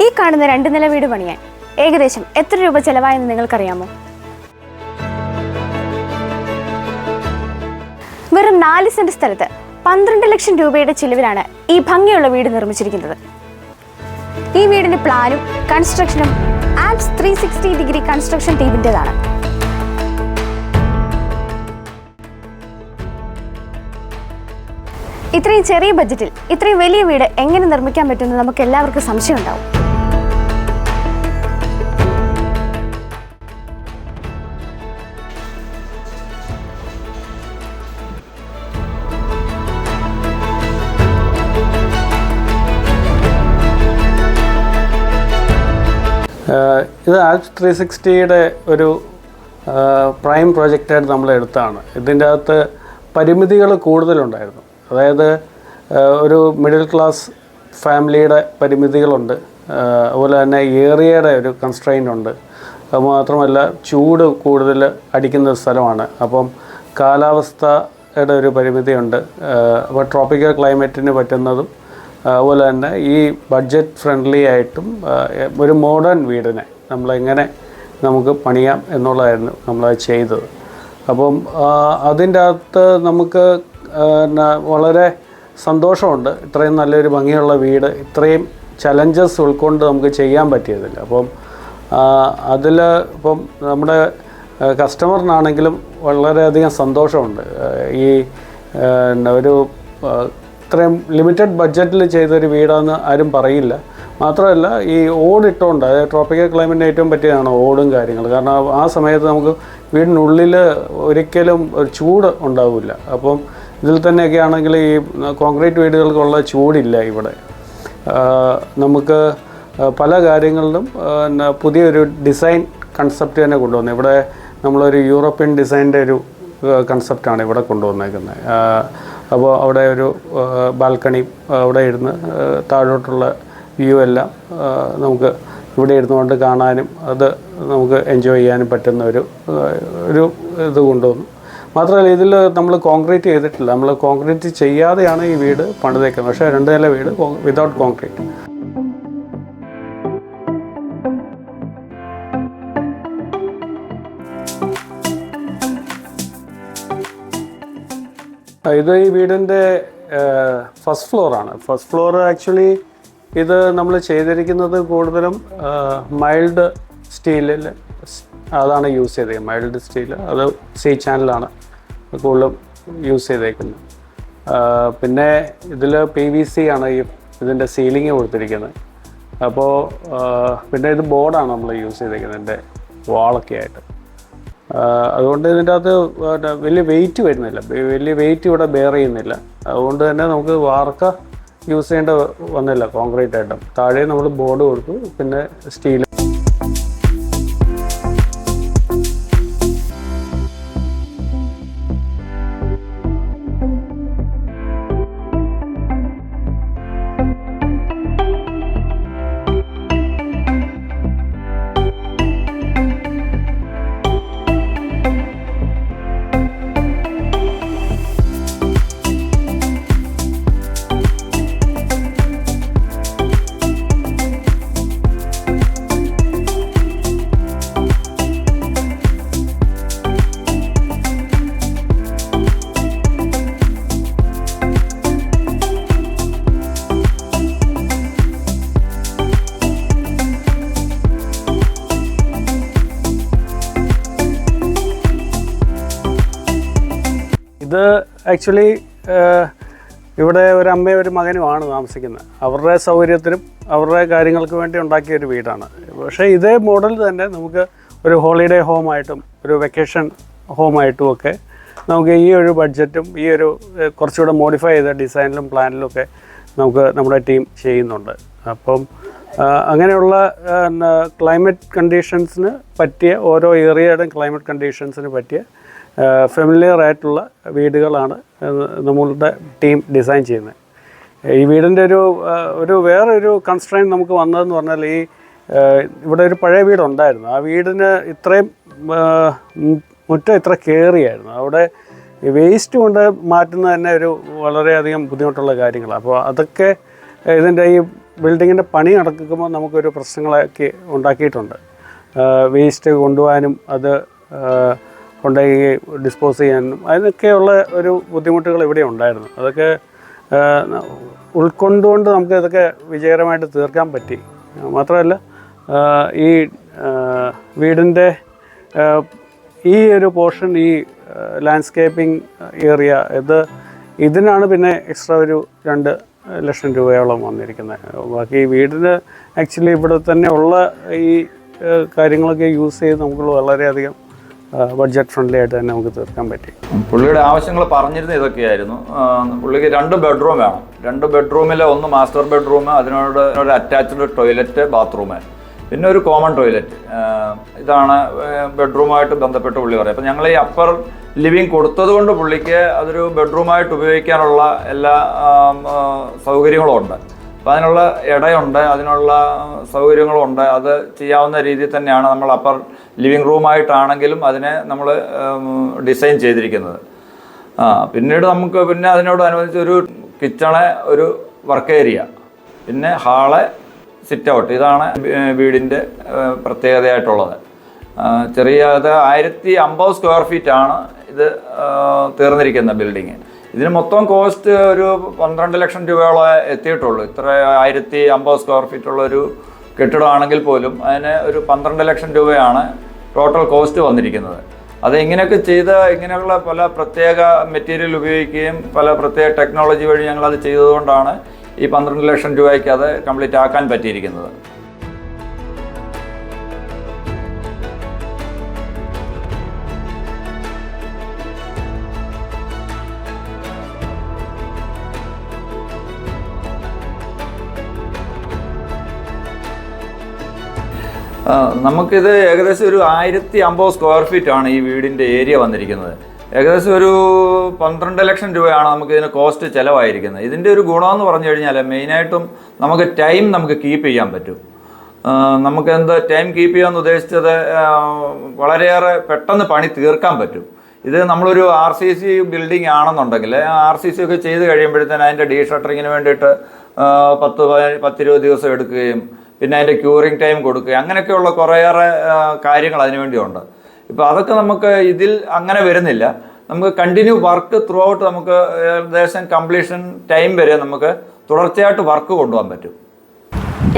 ഈ കാണുന്ന രണ്ട് നില വീട് പണിയാൻ ഏകദേശം എത്ര രൂപ ചെലവായെന്ന് നിങ്ങൾക്കറിയാമോ? വെറും നാല് സെന്റ് സ്ഥലത്ത് പന്ത്രണ്ട് ലക്ഷം രൂപയുടെ ചിലവിലാണ് ഈ ഭംഗിയുള്ള വീട് നിർമ്മിച്ചിരിക്കുന്നത്. ഈ വീടിന്റെ പ്ലാനും കൺസ്ട്രക്ഷനും Alps three sixty degree construction ടീമിന്റെതാണ്. ഇത്രയും ചെറിയ ബജറ്റിൽ ഇത്രയും വലിയ വീട് എങ്ങനെ നിർമ്മിക്കാൻ പറ്റുമെന്ന് നമുക്ക് എല്ലാവർക്കും സംശയം ഉണ്ടാവും ഇത് ആക്സ് ത്രീ സിക്സ്റ്റിയുടെ ഒരു പ്രൈം പ്രൊജക്റ്റായിട്ട് നമ്മൾ എടുത്താണ്. ഇതിന്റെ അകത്ത് പരിമിതികൾ കൂടുതലുണ്ടായിരുന്നു. അതായത് ഒരു മിഡിൽ ക്ലാസ് ഫാമിലിയുടെ പരിമിതികളുണ്ട്. അതുപോലെ തന്നെ ഏറിയയുടെ ഒരു കൺസ്ട്രെയിന്റ് ഉണ്ട് അത് മാത്രമല്ല ചൂട് കൂടുതൽ അടിക്കുന്ന സ്ഥലമാണ്. അപ്പം കാലാവസ്ഥയുടെ ഒരു പരിമിതിയുണ്ട്. അപ്പോൾ ട്രോപ്പിക്കൽ ക്ലൈമറ്റിന് പറ്റുന്നതും അതുപോലെ തന്നെ ഈ ബഡ്ജറ്റ് ഫ്രണ്ട്ലി ആയിട്ടും ഒരു മോഡേൺ വീടിനെ നമ്മളെങ്ങനെ നമുക്ക് പണിയാം എന്നുള്ളതായിരുന്നു നമ്മളത് ചെയ്തത്. അപ്പം അതിന്റെ അകത്ത് നമുക്ക് വളരെ സന്തോഷമുണ്ട്. ഇത്രയും നല്ലൊരു ഭംഗിയുള്ള വീട് ഇത്രയും ചലഞ്ചസ് ഉൾക്കൊണ്ട് നമുക്ക് ചെയ്യാൻ പറ്റിയതില്ല അപ്പം അതിൽ ഇപ്പം നമ്മുടെ കസ്റ്റമറിനാണെങ്കിലും വളരെയധികം സന്തോഷമുണ്ട്. ഈ ഒരു ഇത്രയും ലിമിറ്റഡ് ബഡ്ജറ്റിൽ ചെയ്തൊരു വീടാന്ന് ആരും പറയില്ല. മാത്രമല്ല ഈ ഓടിട്ടുകൊണ്ട് അതായത് ട്രോപ്പിക്കൽ ക്ലൈമറ്റിന് ഏറ്റവും പറ്റിയതാണ് ഓടും കാര്യങ്ങൾ കാരണം ആ- സമയത്ത് നമുക്ക് വീടിനുള്ളിൽ ഒരിക്കലും ഒരു ചൂട് ഉണ്ടാവില്ല. അപ്പം ഇതിൽ തന്നെയൊക്കെ ആണെങ്കിൽ ഈ കോൺക്രീറ്റ് വീടുകൾക്കുള്ള ചൂടില്ല ഇവിടെ. നമുക്ക് പല കാര്യങ്ങളിലും എന്നാ പുതിയൊരു ഡിസൈൻ കൺസെപ്റ്റ് തന്നെ കൊണ്ടുവന്നു. ഇവിടെ നമ്മളൊരു യൂറോപ്യൻ ഡിസൈന്റെ ഒരു കൺസെപ്റ്റാണ് ഇവിടെ കൊണ്ടുവന്നേക്കുന്നത് അപ്പോൾ അവിടെ ഒരു ബാൽക്കണി അവിടെ ഇരുന്ന് താഴോട്ടുള്ള വ്യൂ എല്ലാം നമുക്ക് ഇവിടെ ഇരുന്നുകൊണ്ട് കാണാനും അത് നമുക്ക് എൻജോയ് ചെയ്യാനും പറ്റുന്ന ഒരു ഒരു ഇത് കൊണ്ടുവന്നു. മാത്രമല്ല ഇതിൽ നമ്മൾ കോൺക്രീറ്റ് ചെയ്തിട്ടില്ല. നമ്മൾ കോൺക്രീറ്റ് ചെയ്യാതെയാണ് ഈ വീട് പണിതേക്കുന്നത്. പക്ഷേ രണ്ട് നില വീട് വിതൗട്ട് കോൺക്രീറ്റ് ഇത് ഈ വീടിന്റെ ഫസ്റ്റ് ഫ്ലോറാണ് ഫസ്റ്റ് ഫ്ലോർ ആക്ച്വലി ഇത് നമ്മൾ ചെയ്തിരിക്കുന്നത് കൂടുതലും മൈൽഡ് സ്റ്റീലിൽ അതാണ് യൂസ് ചെയ്തേക്കുന്നത് മൈൽഡ് സ്റ്റീൽ അത് സി ചാനലാണ് കൂടുതലും യൂസ് ചെയ്തേക്കുന്നത്. പിന്നെ ഇതിൽ പി വി സി ആണ് ഈ ഇതിന്റെ സീലിംഗ് കൊടുത്തിരിക്കുന്നത്. അപ്പോൾ പിന്നെ ഇത് ബോർഡാണ് നമ്മൾ യൂസ് ചെയ്തേക്കുന്നത് ഇതിന്റെ വാളൊക്കെ ആയിട്ട്. അതുകൊണ്ട് ഇതിന്റെ അകത്ത് വലിയ വെയിറ്റ് വരുന്നില്ല. വലിയ വെയിറ്റ് ഇവിടെ ബെയർ ചെയ്യുന്നില്ല. അതുകൊണ്ട് തന്നെ നമുക്ക് വാർക്ക യൂസ് ചെയ്യേണ്ട വന്നില്ല കോൺക്രീറ്റ് ആയിട്ടും. താഴെ നമ്മൾ ബോർഡ് കൊടുത്തു. പിന്നെ സ്റ്റീൽ ഇത് ആക്ച്വലി ഇവിടെ ഒരു അമ്മയും ഒരു മകനുമാണ് താമസിക്കുന്നത്. അവരുടെ സൗകര്യത്തിനും അവരുടെ കാര്യങ്ങൾക്ക് വേണ്ടി ഉണ്ടാക്കിയ ഒരു വീടാണ്. പക്ഷേ ഇതേ മോഡൽ തന്നെ നമുക്ക് ഒരു ഹോളിഡേ ഹോമായിട്ടും ഒരു വെക്കേഷൻ ഹോമായിട്ടും ഒക്കെ നമുക്ക് ഈ ഒരു ബഡ്ജറ്റും ഈ ഒരു കുറച്ചുകൂടെ മോഡിഫൈ ചെയ്ത ഡിസൈനിലും പ്ലാനിലും ഒക്കെ നമുക്ക് നമ്മുടെ ടീം ചെയ്യുന്നുണ്ട്. അപ്പം അങ്ങനെയുള്ള ക്ലൈമറ്റ് കണ്ടീഷൻസിന് പറ്റിയ ഓരോ ഏരിയയുടെയും ക്ലൈമറ്റ് കണ്ടീഷൻസിന് പറ്റിയ ഫെമിലിയർ ആയിട്ടുള്ള വീടുകളാണ് നമ്മളുടെ ടീം ഡിസൈൻ ചെയ്യുന്നത്. ഈ വീടിന്റെ ഒരു ഒരു വേറൊരു കൺസ്ട്രെയിൻ നമുക്ക് വന്നതെന്ന് പറഞ്ഞാൽ ഈ ഇവിടെ ഒരു പഴയ വീടുണ്ടായിരുന്നു. ആ വീടിന് ഇത്രയും മുറ്റം ഇത്ര കയറിയായിരുന്നു. അവിടെ വേസ്റ്റ് കൊണ്ട് മാറ്റുന്നത് തന്നെ ഒരു വളരെയധികം ബുദ്ധിമുട്ടുള്ള കാര്യങ്ങളാണ്. അപ്പോൾ അതൊക്കെ ഇതിന്റെ ഈ ബിൽഡിങ്ങിന്റെ പണി നടക്കുമ്പോൾ നമുക്കൊരു പ്രശ്നങ്ങളൊക്കെ ഉണ്ടാക്കിയിട്ടുണ്ട്. വേസ്റ്റ് കൊണ്ടുപോകാനും അത് കൊണ്ടുപോയി ഡിസ്പോസ് ചെയ്യാനും അതിനൊക്കെയുള്ള ഒരു ബുദ്ധിമുട്ടുകൾ ഇവിടെ ഉണ്ടായിരുന്നു. അതൊക്കെ ഉൾക്കൊണ്ടുകൊണ്ട് നമുക്ക് ഇതൊക്കെ വിജയകരമായിട്ട് തീർക്കാൻ പറ്റി. മാത്രമല്ല ഈ വീടിന്റെ ഈ ഒരു പോർഷൻ ഈ ലാൻഡ്സ്കേപ്പിംഗ് ഏരിയ ഇത് ഇതിനാണ് പിന്നെ എക്സ്ട്രാ ഒരു രണ്ട് ലക്ഷം രൂപയോളം വന്നിരിക്കുന്നത്. ബാക്കി വീടിന് ആക്ച്വലി ഇവിടെ തന്നെ ഉള്ള ഈ കാര്യങ്ങളൊക്കെ യൂസ് ചെയ്ത് നമുക്ക് വളരെയധികം ബഡ്ജറ്റ് ഫ്രണ്ട്ലി ആയിട്ട് തന്നെ നമുക്ക് തീർക്കാൻ പറ്റി. പുള്ളിയുടെ ആവശ്യങ്ങൾ പറഞ്ഞിരുന്ന ഇതൊക്കെയായിരുന്നു. പുള്ളിക്ക് രണ്ട് ബെഡ്റൂം വേണം. രണ്ട് ബെഡ്റൂമിൽ ഒന്ന് മാസ്റ്റർ ബെഡ്റൂം അതിനോട് ഒരു അറ്റാച്ച്ഡ് ടോയ്ലറ്റ് ബാത്റൂം പിന്നെ ഒരു കോമൺ ടോയ്ലറ്റ് ഇതാണ് ബെഡ്റൂമായിട്ട് ബന്ധപ്പെട്ട് പുള്ളി പറയുന്നത്. അപ്പം ഞങ്ങൾ ഈ അപ്പർ ലിവിങ് കൊടുത്തത് കൊണ്ട് പുള്ളിക്ക് അതൊരു ബെഡ്റൂമായിട്ട് ഉപയോഗിക്കാനുള്ള എല്ലാ സൗകര്യങ്ങളും ഉണ്ട്. അപ്പം അതിനുള്ള ഇടയുണ്ട് അതിനുള്ള സൗകര്യങ്ങളുണ്ട് അത് ചെയ്യാവുന്ന രീതിയിൽ തന്നെയാണ് നമ്മൾ അപ്പർ ലിവിങ് റൂമായിട്ടാണെങ്കിലും അതിനെ നമ്മൾ ഡിസൈൻ ചെയ്തിരിക്കുന്നത്. ആ പിന്നീട് നമുക്ക് പിന്നെ അതിനോട് അനുബന്ധിച്ച് ഒരു കിച്ചണെ ഒരു വർക്ക് ഏരിയ പിന്നെ ഹാൾ സിറ്റ് ഔട്ട് ഇതാണ് വീടിന്റെ പ്രത്യേകതയായിട്ടുള്ളത്. ചെറിയ അത് ആയിരത്തി അമ്പത് സ്ക്വയർ ഫീറ്റ് ആണ് ഇത് തീർന്നിരിക്കുന്ന ബിൽഡിങ് ഇതിന് മൊത്തം കോസ്റ്റ് ഒരു പന്ത്രണ്ട് ലക്ഷം രൂപയോളം എത്തിയിട്ടുള്ളൂ. ഇത്ര ആയിരത്തി അമ്പത് സ്ക്വയർ ഫീറ്റ് ഉള്ള ഒരു കെട്ടിടമാണെങ്കിൽ പോലും അതിന് ഒരു പന്ത്രണ്ട് ലക്ഷം രൂപയാണ് ടോട്ടൽ കോസ്റ്റ് വന്നിരിക്കുന്നത്. അത് ഇങ്ങനെയൊക്കെ ചെയ്ത് ഇങ്ങനെയുള്ള പല പ്രത്യേക മെറ്റീരിയൽ ഉപയോഗിക്കുകയും പല പ്രത്യേക ടെക്നോളജി വഴി ഞങ്ങൾ അത് ചെയ്തതുകൊണ്ടാണ് ഈ പന്ത്രണ്ട് ലക്ഷം രൂപയ്ക്ക് അത് കംപ്ലീറ്റ് ആക്കാൻ പറ്റിയിരിക്കുന്നത്. നമുക്കിത് ഏകദേശം ഒരു ആയിരത്തി അമ്പത് സ്ക്വയർ ഫീറ്റ് ആണ് ഈ വീടിന്റെ ഏരിയ വന്നിരിക്കുന്നത്. ഏകദേശം ഒരു പന്ത്രണ്ട് ലക്ഷം രൂപയാണ് നമുക്ക് ഇതിന് കോസ്റ്റ് ചിലവായിരിക്കുന്നത്. ഇതിന്റെ ഒരു ഗുണമെന്ന് പറഞ്ഞു കഴിഞ്ഞാൽ മെയിനായിട്ടും നമുക്ക് ടൈം നമുക്ക് കീപ്പ് ചെയ്യാൻ പറ്റും. നമുക്ക് എന്താ ടൈം കീപ്പ് ചെയ്യാമെന്ന് ഉദ്ദേശിച്ചത് വളരെയേറെ പെട്ടെന്ന് പണി തീർക്കാൻ പറ്റും. ഇത് നമ്മളൊരു ആർ സി സി ബിൽഡിംഗ് ആണെന്നുണ്ടെങ്കിൽ ആർ സി സി ഒക്കെ ചെയ്ത് കഴിയുമ്പോഴത്തേന് അതിന്റെ ഡീ ഷട്ടറിങ്ങിന് വേണ്ടിയിട്ട് പത്ത് പത്തിരുപത് ദിവസം എടുക്കുകയും പിന്നെ അതിന്റെ ക്യൂറിങ് ടൈം കൊടുക്കുക അങ്ങനെയൊക്കെയുള്ള കുറേയേറെ കാര്യങ്ങൾ അതിനുവേണ്ടിയുണ്ട് ഇപ്പോൾ അതൊക്കെ നമുക്ക് ഇതിൽ അങ്ങനെ വരുന്നില്ല. നമുക്ക് കണ്ടിന്യൂ വർക്ക് ത്രൂ ഔട്ട് നമുക്ക് ഏകദേശം കംപ്ലീഷൻ ടൈം വരെ നമുക്ക് തുടർച്ചയായിട്ട് വർക്ക് കൊണ്ടുപോകാൻ പറ്റും.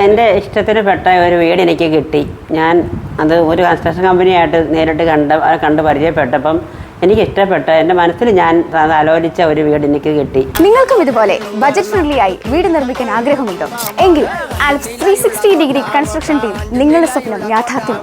എന്റെ ഇഷ്ടത്തിന് പെട്ട ഒരു വീട് എനിക്ക് കിട്ടി. ഞാൻ അത് ഒരു കൺസ്ട്രക്ഷൻ കമ്പനിയായിട്ട് നേരിട്ട് കണ്ട കണ്ട് പരിചയപ്പെട്ടപ്പം എനിക്ക് ഇഷ്ടപ്പെട്ട. എന്റെ മനസ്സിൽ ഞാൻ ആലോചിച്ച ഒരു വീട് എനിക്ക് കിട്ടി. നിങ്ങൾക്കും ഇതുപോലെ ബജറ്റ് ഫ്രണ്ട്ലി ആയി വീട് നിർമ്മിക്കാൻ ആഗ്രഹമുണ്ടോ? എങ്കിൽ Alps three sixty degree construction team നിങ്ങളുടെ സ്വപ്നം യാഥാർത്ഥ്യം